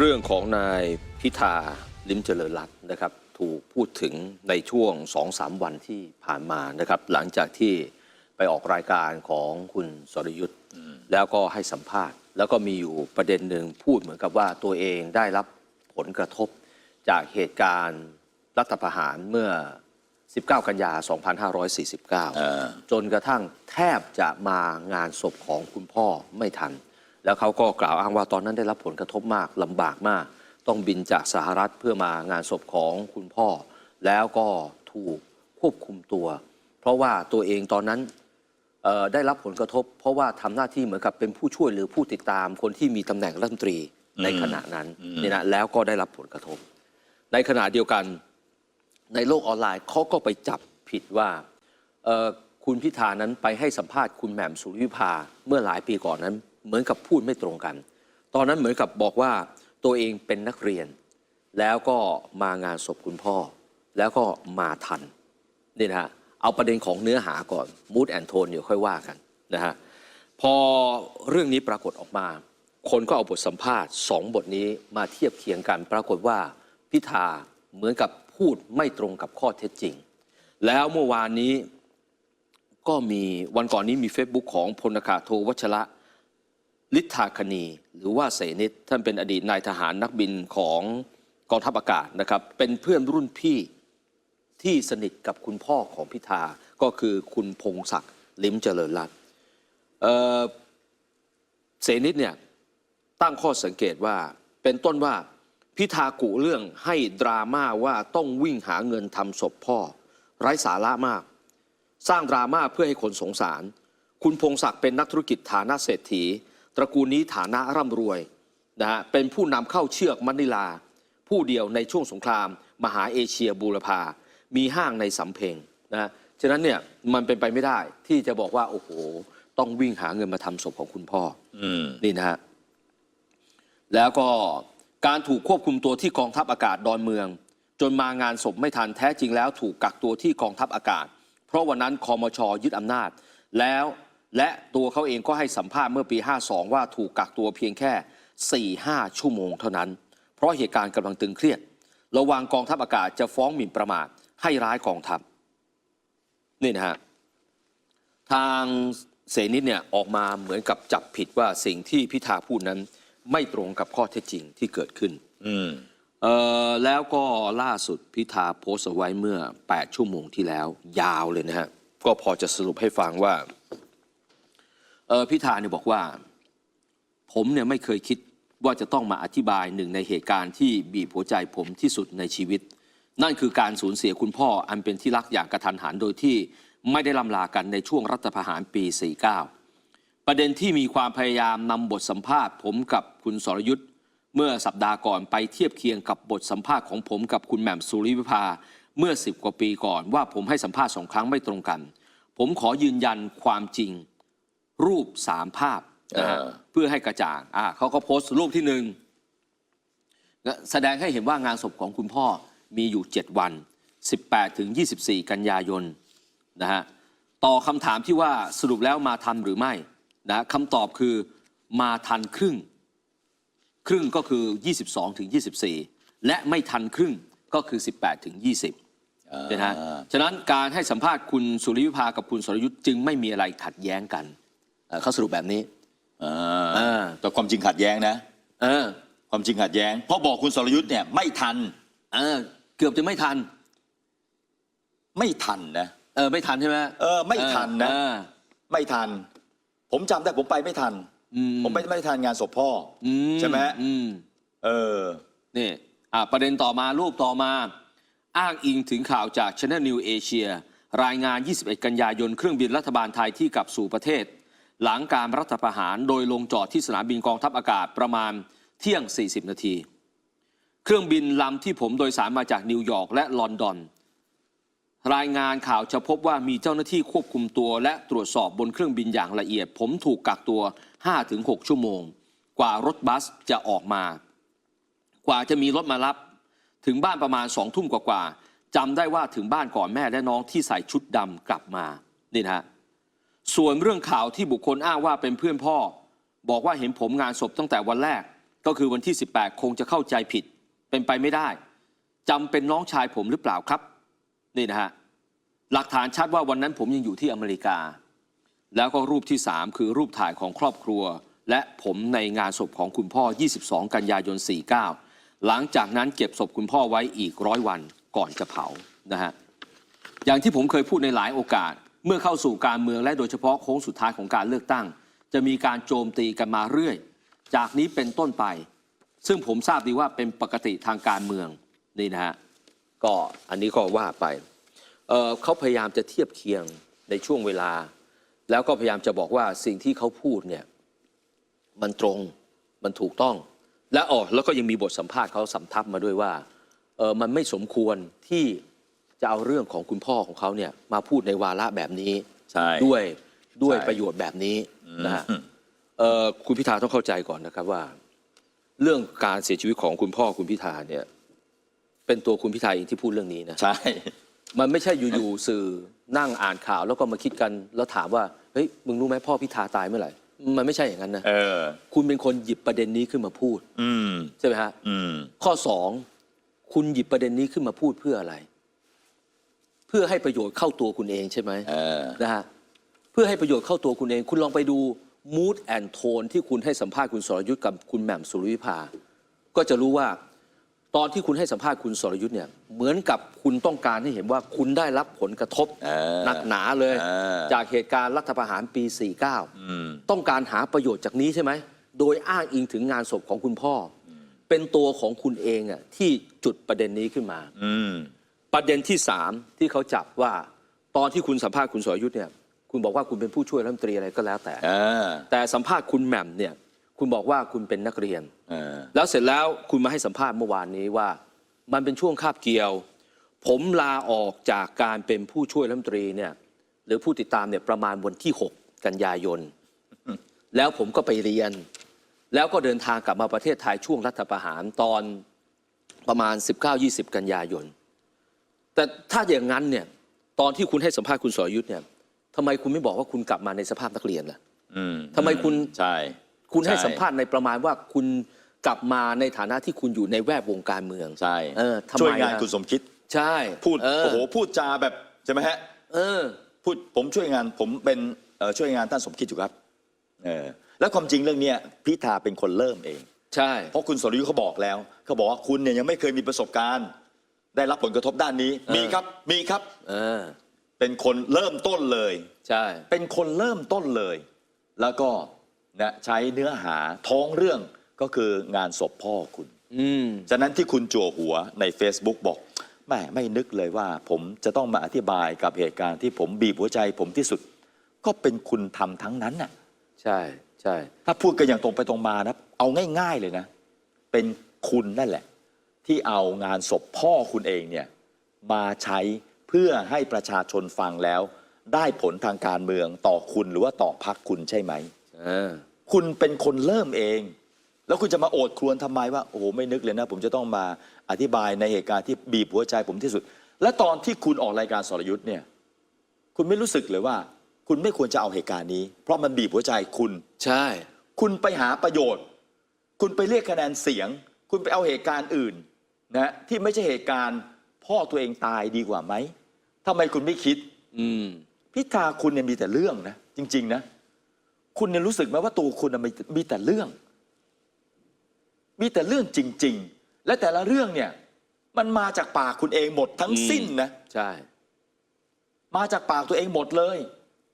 เรื่องของนายพิธาลิมเจริญรัตน์นะครับ ถูกพูดถึงในช่วง2อสามวันที่ผ่านมานะครับ หลังจากที่ไปออกรายการของคุณสรยุทธ์แล้วก็ให้สัมภาษณ์ แล้วก็มีอยู่ประเด็นหนึ่งพูดเหมือนกับว่าตัวเองได้รับผลกระทบจากเหตุการณ์รัฐประหารเมื่อ 19 กันยา 2549 จนกระทั่งแทบจะมางานศพของคุณพ่อไม่ทัน แล้วเขาก็กล่าวอ้างว่าตอนนั้นได้รับผลกระทบมากลำบากมาก ต้องบินจากสหรัฐเพื่อมางานศพของคุณพ่อ แล้วก็ถูกควบคุมตัว เพราะว่าตัวเองตอนนั้นเอ่อได้รับผลกระทบ เพราะว่าทำหน้าที่เหมือนกับเป็นผู้ช่วยหรือผู้ติดตามคนที่มีตำแหน่งรัฐมนตรีในขณะนั้นนี่นะแล้วก็ได้รับผลกระทบ ในขณะเดียวกันในโลกออนไลน์เขาก็ไปจับผิดว่าเอ่อคุณพิธานั้นไปให้สัมภาษณ์คุณแหม่มสุริวิภาเมื่อหลายปีก่อนนั้น เหมือนกับพูดไม่ตรงกัน ตอนนั้นเหมือนกับบอกว่าตัวเองเป็นนักเรียน แล้วก็มางานศพคุณพ่อ แล้วก็มาทันนี่นะฮะเอาประเด็นของเนื้อหาก่อนมูดแอนโทนเดี๋ยวค่อยว่ากันนะฮะพอเรื่องนี้ปรากฏออกมา คนก็เอาบทสัมภาษณ์สองบทนี้มาเทียบเคียงกัน ปรากฏว่าพิธาเหมือนกับพูดไม่ตรงกับข้อเท็จจริง แล้วเมื่อวานนี้ก็มีวันก่อนนี้มี Facebook ของพลอากาศโทวัชระ ฤทธาคณี หรือว่าเสนิทท่านเป็นอดีตนายทหารนักบินของกองทัพอากาศนะครับ เป็นเพื่อนรุ่นพี่ที่สนิทกับคุณพ่อของพิธา ก็คือคุณพงศักดิ์ลิมเจริญรัตน์เสนิทเนี่ยตั้งข้อสังเกตว่าเป็นต้นว่าพิธากุเรื่องให้ดราม่าว่าต้องวิ่งหาเงินทำศพพ่อ ไร้สาระมาก สร้างดราม่าเพื่อให้คนสงสาร คุณพงศักดิ์เป็นนักธุรกิจฐานะเศรษฐี ตระกูลนี้ฐานะร่ำรวยนะฮะเป็นผู้นำเข้าเชือกมะนิลา ผู้เดียวในช่วงสงคราม มหาเอเชียบูรพา มีห้างในสำเพ็งนะฮะฉะนั้นเนี่ยมันเป็นไปไม่ได้ที่จะบอกว่า โอ้โห ต้องวิ่งหาเงินมาทำศพของคุณพ่ออืมนี่นะฮะแล้วก็การถูกควบคุมตัวที่กองทัพอากาศดอนเมือง จนมางานศพไม่ทันแท้จริงแล้ว ถูกกักตัวที่กองทัพอากาศ เพราะวันนั้นคอมชยึดอำนาจ แล้ว และตัวเขาเองก็ให้สัมภาษณ์เมื่อปี 52 ว่าถูกกักตัวเพียงแค่ 4-5 ชั่วโมงเท่านั้น เพราะเหตุการณ์กำลังตึงเครียด ระวังกองทัพอากาศจะฟ้องหมิ่นประมาทให้ร้ายกองทัพนี่นะฮะทางเสนิทเนี่ยออกมาเหมือนกับจับผิดว่าสิ่งที่พิธาพูดนั้น ไม่ตรงกับข้อเท็จจริงที่เกิดขึ้นอืมเอ่อแล้วก็ล่าสุดพิธาโพสต์เอาไว้เมื่อ 8 ชั่วโมงที่แล้ว ยาวเลยนะฮะ ก็พอจะสรุปให้ฟังว่าเออพิธาเนี่ยบอกว่า ผมเนี่ยไม่เคยคิดว่าจะต้องมาอธิบายหนึ่งในเหตุการณ์ที่บีบหัวใจผมที่สุดในชีวิต นั่นคือการสูญเสียคุณพ่ออันเป็นที่รักอย่างกระทันหันโดยที่ไม่ได้ลำลากันในช่วงรัฐประหารปี 49 ประเด็นที่มีความพยายามนำบทสัมภาษณ์ ผมกับคุณสรยุทธ์เมื่อสัปดาห์ก่อนไปเทียบเคียงกับบทสัมภาษณ์ของผมกับคุณแหม่มสุริวิภาเมื่อ 10 กว่าปีก่อนว่าผมให้สัมภาษณ์สองครั้งไม่ตรงกัน ผมขอยืนยันความจริง รูปสามภาพนะฮะเออเพื่อให้กระจ่างอ่าเขาก็โพสต์รูปที่หนึ่งแสดงให้เห็นว่างานศพของคุณพ่อมีอยู่ 7 วัน 18ถึง24 กันยายนนะฮะต่อคำถามที่ว่าสรุปแล้วมาทันหรือไม่นะคำตอบคือมาทันครึ่ง ครึ่งก็คือ 22ถึง24 และไม่ทันครึ่งก็คือ 18ถึง20 นะฮะฉะนั้นการให้สัมภาษณ์คุณสุริวิภากับคุณสรยุทธ์จึงไม่มีอะไรขัดแย้งกัน เอ่อเขาสรุปแบบนี้ อ่าอ่าแต่ความจริงขัดแย้งนะ เออความจริงขัดแย้ง เพราะบอกคุณสรยุทธ์เนี่ยไม่ทันเออเกือบจะไม่ทัน ไม่ทันนะ เออไม่ทันใช่ไหมเออไม่ทันนะ เออไม่ทัน ผมจำได้ผมไปไม่ทัน อืมผมไปไม่ทันงานศพพ่อออืใช่ไหมอืม เออ นี่อะประเด็นต่อมารูปต่อมา อ้างอิงถึงข่าวจาก Channel New Asia รายงาน 21 กันยายนเครื่องบินรัฐบาลไทยที่กลับสู่ประเทศ หลังการรัฐประหารโดยลงจอดที่สนามบินกองทัพอากาศประมาณเที่ยง 40 นาที เครื่องบินลำที่ผมโดยสารมาจากนิวยอร์กและลอนดอน รายงานข่าวจะพบว่ามีเจ้าหน้าที่ควบคุมตัว และตรวจสอบบนเครื่องบินอย่างละเอียด ผมถูกกักตัว 5-6 ชั่วโมง กว่ารถบัสจะออกมา กว่าจะมีรถมารับ ถึงบ้านประมาณสองทุ่มกว่าๆจำได้ว่าถึงบ้านก่อนแม่และน้องที่ใส่ชุดดำกลับมานี่นะฮะ ส่วนเรื่องข่าวที่บุคคลอ้างว่าเป็นเพื่อนพ่อ บอกว่าเห็นผมงานศพตั้งแต่วันแรก ก็คือวันที่ 18 คงจะเข้าใจผิด เป็นไปไม่ได้จำเป็นน้องชายผมหรือเปล่าครับ นี่นะฮะหลักฐานชัดว่าวันนั้นผมยังอยู่ที่อเมริกา แล้วก็รูปที่ 3 คือรูปถ่ายของครอบครัว และผมในงานศพของคุณพ่อ 22 กันยายน 49 หลังจากนั้นเก็บศพคุณพ่อไว้อีกร้อยวันก่อนจะเผานะฮะอย่างที่ผมเคยพูดในหลายโอกาส เมื่อเข้าสู่การเมืองและโดยเฉพาะโค้งสุดท้ายของการเลือกตั้ง จะมีการโจมตีกันมาเรื่อย จากนี้เป็นต้นไป ซึ่งผมทราบดีว่าเป็นปกติทางการเมืองนี่นะฮะก็อันนี้ก็ว่าไปเเขาพยายามจะเทียบเคียงในช่วงเวลา แล้วก็พยายามจะบอกว่าสิ่งที่เขาพูดเนี่ยมันตรงมันถูกต้อง และอ๋อแล้วก็ยังมีบทสัมภาษณ์เขาสำทับมาด้วยว่าเออมันไม่สมควรที่ จะเอาเรื่องของคุณพ่อของเขาเนี่ยมาพูดในวาระแบบนี้ใช่ ด้วยด้วยใช่ ประโยชน์แบบนี้นะฮะอืมเอ่อคุณพิธาต้องเข้าใจก่อนนะครับว่า เรื่องการเสียชีวิตของคุณพ่อคุณพิธาเนี่ย เป็นตัวคุณพิธาเองที่พูดเรื่องนี้นะ ใช่ มันไม่ใช่อยู่ๆสื่อนั่งอ่านข่าวแล้วก็มาคิดกันแล้วถามว่าเฮ้ยมึงรู้ไหมพ่อพิธาตายเมื่อไหร่ มันไม่ใช่อย่างนั้นนะเออ คุณเป็นคนหยิบประเด็นนี้ขึ้นมาพูดอืม ใช่ไหมฮะอืม ข้อสองคุณหยิบประเด็นนี้ขึ้นมาพูดเพื่ออะไร เพื่อให้ประโยชน์เข้าตัวคุณเองใช่ไหมเออ นะฮะเพื่อให้ประโยชน์เข้าตัวคุณเอง คุณลองไปดู mood and tone ที่คุณให้สัมภาษณ์คุณสรยุทธ์กับคุณแหม่มสุริวิภา ก็จะรู้ว่าตอนที่คุณให้สัมภาษณ์คุณสรยุทธ์เนี่ยเหมือนกับคุณต้องการให้เห็นว่าคุณได้รับผลกระทบเออหนักหนาเลย เออ จากเหตุการณ์รัฐประหารปี 49 อืม ต้องการหาประโยชน์จากนี้ใช่ไหม โดยอ้างอิงถึงงานศพของคุณพ่ออเป็นตัวของคุณเองอะที่จุดประเด็นนี้ขึ้นมา อืม ประเด็นที่สามที่เขาจับว่าตอนที่คุณสัมภาษณ์คุณสรยุทธ์เนี่ยคุณบอกว่าคุณเป็นผู้ช่วยรัฐมนตรีอะไรก็แล้วแต่ เออแต่สัมภาษณ์คุณแหม่มเนี่ยคุณบอกว่าคุณเป็นนักเรียน เออแล้วเสร็จแล้วคุณมาให้สัมภาษณ์เมื่อวานนี้ว่า มันเป็นช่วงคาบเกี่ยว ผมลาออกจากการเป็นผู้ช่วยรัฐมนตรีเนี่ยหรือผู้ติดตามเนี่ยประมาณวันที่ 6 กันยายน แล้วผมก็ไปเรียน แล้วก็เดินทางกลับมาประเทศไทยช่วงรัฐประหารตอนประมาณ 19-20 กันยายน แต่ถ้าอย่างนั้นเนี่ยตอนที่คุณให้สัมภาษณ์คุณสรยุทธ์เนี่ยทำไมคุณไม่บอกว่าคุณกลับมาในสภาพนักเรียนล่ะอืมทำไมคุณใช่คุณให้ใช่สัมภาษณ์ในประมาณว่าคุณกลับมาในฐานะที่คุณอยู่ในแวดวงการเมืองใช่เออทำไมช่วยงานอะคุณสมคิดใช่พูดเออโอ้โหพูดจาแบบใช่ไหมฮะเออพูดผมช่วยงานผมเป็นเอ่อช่วยงานท่านสมคิดอยู่ครับเออแล้วความจริงเรื่องเนี้ยพิธาเป็นคนเริ่มเอง ใช่ เพราะคุณสรยุทธ์เขาบอกแล้วเขาบอกว่าคุณเนี่ยยังไม่เคยมีประสบการณ์ ได้รับผลกระทบด้านนี้ มีครับมีครับ เออ เป็นคนเริ่มต้นเลย ใช่ เป็นคนเริ่มต้นเลย แล้วก็นะใช้เนื้อหาท้องเรื่องก็คืองานศพพ่อคุณ อืม ฉะนั้นที่คุณจั่วหัวใน Facebook บอกแม่ไม่นึกเลยว่า ผมจะต้องมาอธิบายกับเหตุการณ์ที่ผมบีบหัวใจผมที่สุด ก็เป็นคุณทำทั้งนั้นน่ะ ใช่ใช่ ถ้าพูดกันอย่างตรงไปตรงมานะ เอาง่าย ๆเลยนะ เป็นคุณนั่นแหละ ที่เอางานศพพ่อคุณเองเนี่ยมาใช้เพื่อให้ประชาชนฟังแล้ว ได้ผลทางการเมืองต่อคุณหรือว่าต่อพรรคคุณใช่ไหมเออคุณเป็นคนเริ่มเอง แล้วคุณจะมาโอดครวญทำไมว่า โอ้โห ไม่นึกเลยนะ ผมจะต้องมาอธิบายในเหตุการณ์ที่บีบหัวใจผมที่สุด และตอนที่คุณออกรายการสรยุทธ์เนี่ย คุณไม่รู้สึกเลยว่า คุณไม่ควรจะเอาเหตุการณ์นี้ เพราะมันบีบหัวใจคุณ ใช่ คุณไปหาประโยชน์ คุณไปเรียกคะแนนเสียง คุณไปเอาเหตุการณ์อื่น นะที่ไม่ใช่เหตุการณ์ พ่อตัวเองตายดีกว่าไหมทำไมคุณไม่คิด อืม พิธาคุณเนี่ยมีแต่เรื่องนะจริง ๆ นะ คุณเนี่ยรู้สึกไหมว่าตัวคุณน่ะมีมีแต่เรื่อง มีแต่เรื่องจริง ๆ และแต่ละเรื่องเนี่ย มันมาจากปากคุณเองหมดทั้งสิ้นนะ ใช่ มาจากปากตัวเองหมดเลย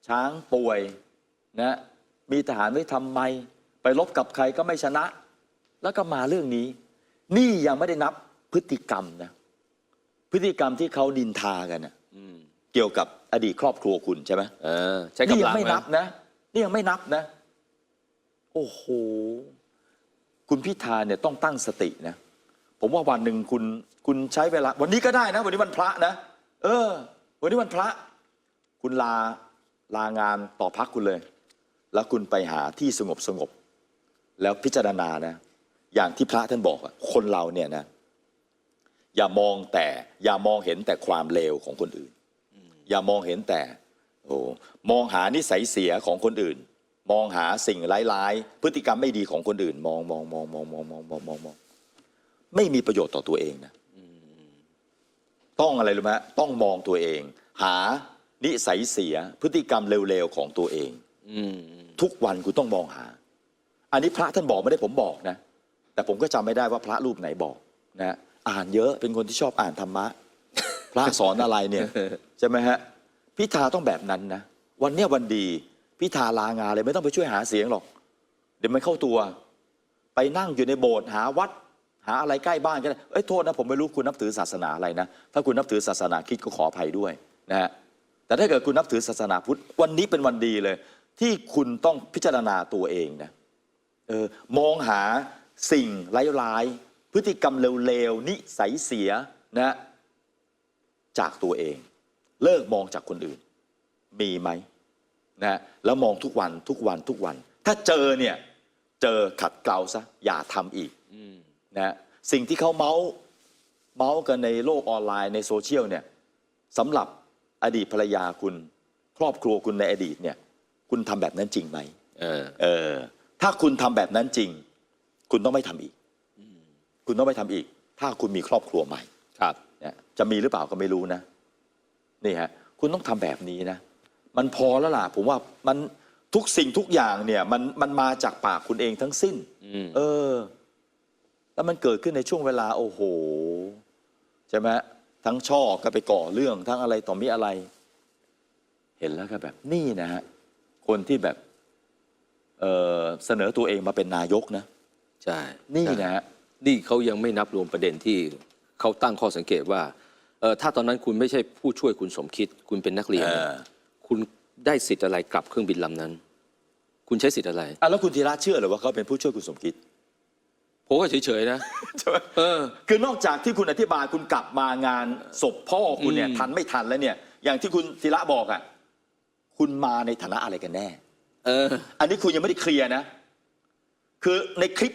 ช้างป่วยนะมีทหารไว้ทำไม ไปรบกับใครก็ไม่ชนะ แล้วก็มาเรื่องนี้ นี่ยังไม่ได้นับ พฤติกรรมนะ พฤติกรรมที่เขาดินทากันนะอืมเกี่ยวกับอดีตครอบครัวคุณใช่ไหมเออใช้นี่กำยัลังไม่ไหมนับนะนี่ยังไม่นับนะ โอ้โห คุณพิธาเนี่ยต้องตั้งสตินะ ผมว่าวันหนึ่งคุณคุณใช้เวลา วันนี้ก็ได้นะ วันนี้วันพระนะ เออ วันนี้วันพระ คุณลาลางานต่อพักคุณเลย แล้วคุณไปหาที่สงบสงบ แล้วพิจารณานะ อย่างที่พระท่านบอกอะคนเราเนี่ยนะ อย่ามองแต่ อย่ามองเห็นแต่ความเลวของคนอื่น อย่ามองเห็นแต่โอ้มองหานิสัยเสียของคนอื่น มองหาสิ่งร้ายๆพฤติกรรมไม่ดีของคนอื่น มองมองมองมองมองมองมองมองมองไม่มีประโยชน์ต่อตัวเองนะต้องอะไรรู้ไหมฮะต้องมองตัวเอง หานิสัยเสียพฤติกรรมเร็วๆของตัวเองอืมทุกวันคุณต้องมองหา อันนี้พระท่านบอกไม่ได้ผมบอกนะ แต่ผมก็จำไม่ได้ว่าพระรูปไหนบอกนะ อ่านเยอะเป็นคนที่ชอบอ่านธรรมะ พระสอนอะไรเนี่ยใช่ไหมฮะพิธาต้องแบบนั้นนะ วันเนี้ยวันดีพิธาลางานเลยไม่ต้องไปช่วยหาเสียงหรอก เดี๋ยวมันเข้าตัว ไปนั่งอยู่ในโบสถ์หาวัด หาอะไรใกล้บ้านก็ได้เอ้ยโทษนะผมไม่รู้คุณนับถือศาสนาอะไรนะ ถ้าคุณนับถือศาสนาคริดก็ขออภัยด้วยนะฮะแต่ถ้าเกิดคุณนับถือศาสนาพุทธวันนี้เป็นวันดีเลย ที่คุณต้องพิจารณาตัวเองนะเออมองหาสิ่งร้ายๆ พฤติกรรมเร็วๆนิสัยเสียนะจากตัวเอง เลิกมองจากคนอื่น มีไหมนะแล้วมองทุกวันทุกวันทุกวัน ถ้าเจอเนี่ยเจอขัดเกลาซะอย่าทำอีกอืมนะสิ่งที่เขาเมาส์เมาส์กันในโลกออนไลน์ในโซเชียลเนี่ยสำหรับอดีตภรรยาคุณ ครอบครัวคุณในอดีตเนี่ย คุณทำแบบนั้นจริงไหมเออเออ ถ้าคุณทำแบบนั้นจริง คุณต้องไม่ทำอีก คุณต้องไม่ทำอีก ถ้าคุณมีครอบครัวใหม่ ครับเนี่ยจะมีหรือเปล่าก็ไม่รู้นะ นี่ฮะ คุณต้องทำแบบนี้นะ มันพอแล้วล่ะ ผมว่ามันทุกสิ่งทุกอย่างเนี่ยมันมันมาจากปากคุณเองทั้งสิ้นอืมเออ แล้วมันเกิดขึ้นในช่วงเวลา โอ้โหใช่ไหมทั้งช่อก็ไปก่อเรื่องทั้งอะไรต่อมีอะไร เห็นแล้วก็แบบนี่นะฮะคนที่แบบเออเสนอตัวเองมาเป็นนายกนะ ใช่ นี่ใช่นะฮะ นี่เขายังไม่นับรวมประเด็นที่เขาตั้งข้อสังเกตว่าเออถ้าตอนนั้นคุณไม่ใช่ผู้ช่วยคุณสมคิด คุณเป็นนักเรียนเออคุณได้สิทธิ์อะไรกลับเครื่องบินลำนั้น คุณใช้สิทธิ์อะไรอะแล้วคุณธีระเชื่อเหรือว่าเขาเป็นผู้ช่วยคุณสมคิดผมก็เฉยๆนะ ใช่ไหมเออ คือนอกจากที่คุณอธิบายคุณกลับมางานศพพ่อคุณเนี่ยอืมทันไม่ทันแล้วเนี่ย อย่างที่คุณธีระบอกอะคุณมาในฐานะอะไรกันแน่ เออ อันนี้คุณยังไม่ได้เคลียร์นะ คือในคลิป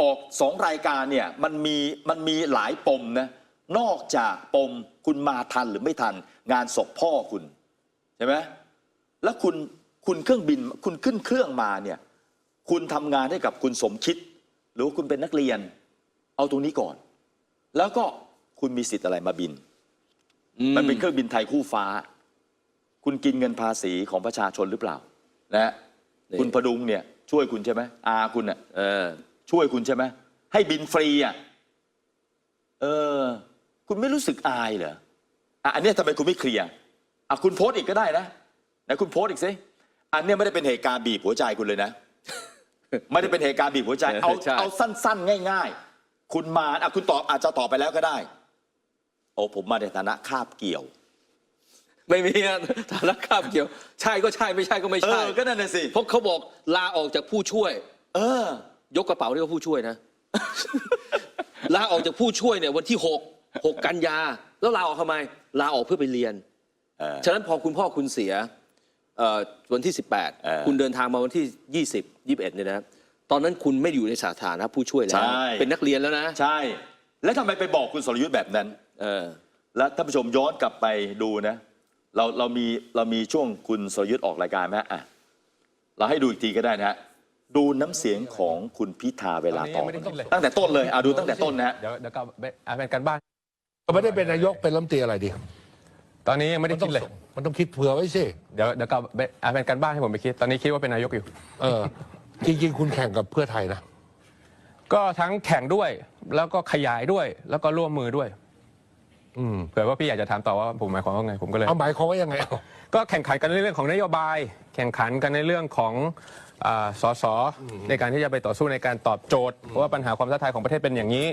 ออกสองรายการเนี่ยมันมีมันมีหลายปมนะนอกจากปมคุณมาทันหรือไม่ทัน งานศพพ่อคุณใช่ไหมแล้วคุณคุณเครื่องบินคุณขึ้นเครื่องมาเนี่ยคุณทำงานให้กับคุณสมคิด หรือว่าคุณเป็นนักเรียน เอาตรงนี้ก่อน แล้วก็คุณมีสิทธิ์อะไรมาบิน มันเป็นเครื่องบินไทยคู่ฟ้า คุณกินเงินภาษีของประชาชนหรือเปล่า นะฮะนี่คุณพดุงเนี่ยช่วยคุณใช่ไหมอาคุณน่ะเออ ช่วยคุณใช่ไหมให้บินฟรีอะเออ คุณไม่รู้สึกอายเหรออะอันเนี้ยทำไมคุณไม่เคลียร์อะคุณโพสต์อีกก็ได้นะไหนคุณโพสต์อีกสิอันเนี้ยไม่ได้เป็นเหตุการณ์บีบหัวใจคุณเลยนะ ไม่ได้เป็นเหตุการณ์บีบหัวใจเอาใช่ เอาสั้น ๆ ง่าย ๆ คุณมาอะคุณตอบอาจจะตอบไปแล้วก็ได้ โอ้ผมมาในฐานะคาบเกี่ยวไม่มีอะฐานะคาบเกี่ยว ใช่ก็ใช่ไม่ใช่ก็ไม่เอใช่อก็นั่นน่ะสิเพราะเขาบอกลาออกจากผู้ช่วย เออ ยกกระเป๋าเรียกว่าผู้ช่วยนะ ลาออกจากผู้ช่วยเนี่ยวันที่หกหกกันยา แล้วลาออกทำไม ลาออกเพื่อไปเรียน เออ ฉะนั้นพอคุณพ่อคุณเสียเอ่อวันที่ เออ18 คุณเดินทางมาวันที่ 20 21เนี่ยนะตอนนั้นคุณไม่ได้อยู่ในสถานะผู้ช่วยแล้วใช่เป็นนักเรียนแล้วนะใช่ แล้วทำไมไปบอกคุณสรยุทธ์แบบนั้น เออ แล้วท่านผู้ชมย้อนกลับไปดูนะ เราเรามีเรามีช่วงคุณสรยุทธ์ออกรายการไหมอะเราให้ดูอีกทีก็ได้นะฮะ ดูน้ำเสียงของคุณพิธาเวลาตอบตอนนี้ยังไม่ได้คิดเลยตั้งแต่ต้นเลยอะดูตั้งแต่ต้นนะฮะเดี๋ยวเดี๋ยวกลับไปอ่านเป็นการบ้าน ก็ไม่ได้เป็นนายกเป็นรัฐมนตรีอะไรดี ตอนนี้ยังไม่ได้ต้อคิงดเลย มันต้องคิดเผื่อไว้สิเดี๋ยวเดี๋ยวกลับไปอ่านเป็นการบ้านให้ผมไปคิด ตอนนี้คิดว่าเป็นนายกอยู่ เออ จริง ๆ คุณแข่งกับเพื่อไทยนะ ก็ทั้งแข่งด้วยแล้วก็ขยายด้วย แล้วก็ร่วมมือด้วยอืมเผื่อว่าพี่อยากจะถามต่อว่าผมหมายความว่าไงผมก็เลยเอาหมายความว่ายังไงเอาก็แข่งขันกันในเรื่องของนโยบาย แข่งขันกันในเรื่องของ อ่าสสในการที่จะไปต่อสู้ในการตอบโจทย์ว่าปัญหาความท้าทายของประเทศเป็นอย่างนี้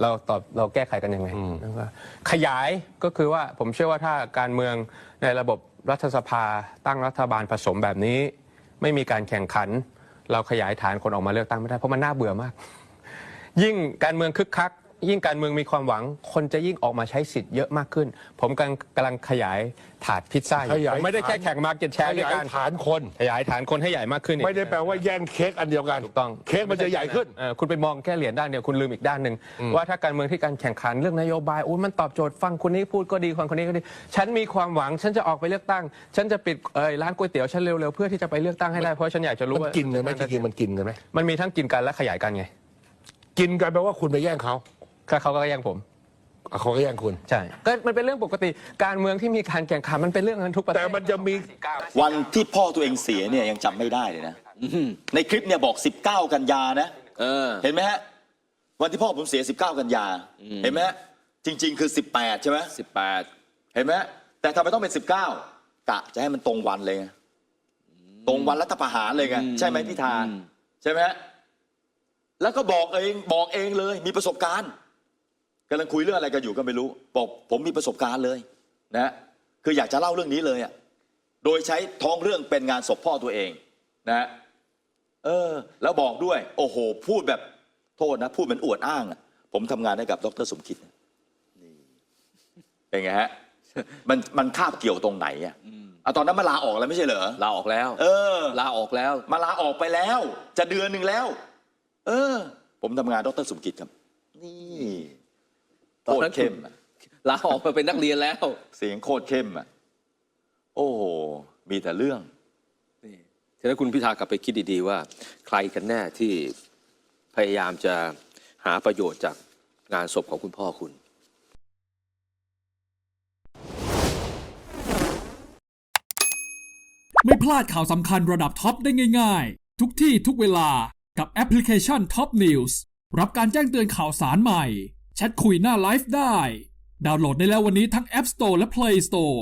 เราตอบเราแก้ไขกันยังไงแล้วก็ขยายก็คือว่าผมเชื่อว่าถ้าการเมืองในระบบรัฐสภาตั้งรัฐบาลผสมแบบนี้ ไม่มีการแข่งขัน เราขยายฐานคนออกมาเลือกตั้งไม่ได้เพราะมันน่าเบื่อมาก ยิ่งการเมืองคึกคัก ยิ่งการเมืองมีความหวัง คนจะยิ่งออกมาใช้สิทธิ์เยอะมากขึ้น ผมกำลังกำลังขยายถาดพิซซ่าอยู่ขยายผมไม่ได้แค่ฐานแข่งมาร์เก็ตแชขร์ด้วยยายกันฐานคน ขยายฐานคนให้ใหญ่มากขึ้นอีก ไม่ได้แปลว่าแย่งเค้กอันเดียวกัน ถูกต้องเค้กมันจะใหญ่ขึ้น เออคุณไปมองแค่เหรียญด้านเดียวคุณลืมอีกด้านหนึ่งว่าถ้าการเมืองที่การแข่งขันเรื่องนโยบายอุ้ยมันตอบโจทย์ฟังคนนี้พูดก็ดีฟังคนนี้ก็ดี ฉันมีความหวังฉันจะออกไปเลือกตั้ง ฉันจะปิดเอยร้านก๋วยเตี๋ยวฉันเร็วๆเพื่อที่จะไปเลือกตั้งให้ได้เพราะฉันอยากจะรู้มันว่ากินกันไหมจริงๆมันกินกันไหมมันมีทั้งกินกันและขยายกันไง กินกันแปลว่าคุณไปแย่งเขา แค่เขาก็แย่งผมอะเขาก็แย่งคุณ ใช่ ก็มันเป็นเรื่องปกติการเมืองที่มีการแข่งขันมันเป็นเรื่องนั้นทุกประเทศ แต่มันจะมี วันที่พ่อตัวเองเสียเนี่ยยังจำไม่ได้เลยนะในคลิปเนี่ยบอก 19 กันยานะ เออ เห็นไหมฮะ วันที่พ่อผมเสีย 19 กันยา เห็นไหมฮะ จริง ๆ คือ 18 ใช่ไหมสิบแปดเห็นไหมฮะ แต่ทำไมต้องเป็น 19 กะจะให้มันตรงวันเลยไงตรงวันรัฐประหารเลยไงใช่ไหมพิธาใช่ไหมฮะ แล้วก็บอกเองบอกเองเลยมีประสบการณ์ กำลังคุยเรื่องอะไรกันอยู่ก็ไม่รู้บอกผมมีประสบการณ์เลยนะฮะคืออยากจะเล่าเรื่องนี้เลยอะโดยใช้ท้องเรื่องเป็นงานศพพ่อตัวเองนะฮะเออ แล้วบอกด้วย โอ้โห พูดแบบโทษนะ พูดเหมือนอวดอ้างอะผมทำงานให้กับดรสมคิดนะนี่เป็นไงฮะมันมันคาบเกี่ยวตรงไหนอะอะตอนนั้นมาลาออกแล้วไม่ใช่เหรอลาออกแล้ว เออลาออกแล้ว มาลาออกไปแล้ว จะเดือนหนึ่งแล้ว เออ ผมทำงานดรสมกิจครับ นี่ โคตรเข้มอะลาออกมาเป็นนักเรียนแล้ว เสียงโคตรเข้มอะโอ้โห มีแต่เรื่องนี่ฉะนั้นคุณพิธากลับไปคิดดีๆว่า ใครกันแน่ที่พยายามจะหาประโยชน์จากงานศพของคุณพ่อคุณไม่พลาดข่าวสำคัญระดับท็อปได้ง่ายๆ ทุกที่ทุกเวลากับแอปพลิเคชัน Top News รับการแจ้งเตือนข่าวสารใหม่ แชทคุยหน้าไลฟ์ได้ ดาวน์โหลดได้แล้ววันนี้ทั้ง App Store และ Play Store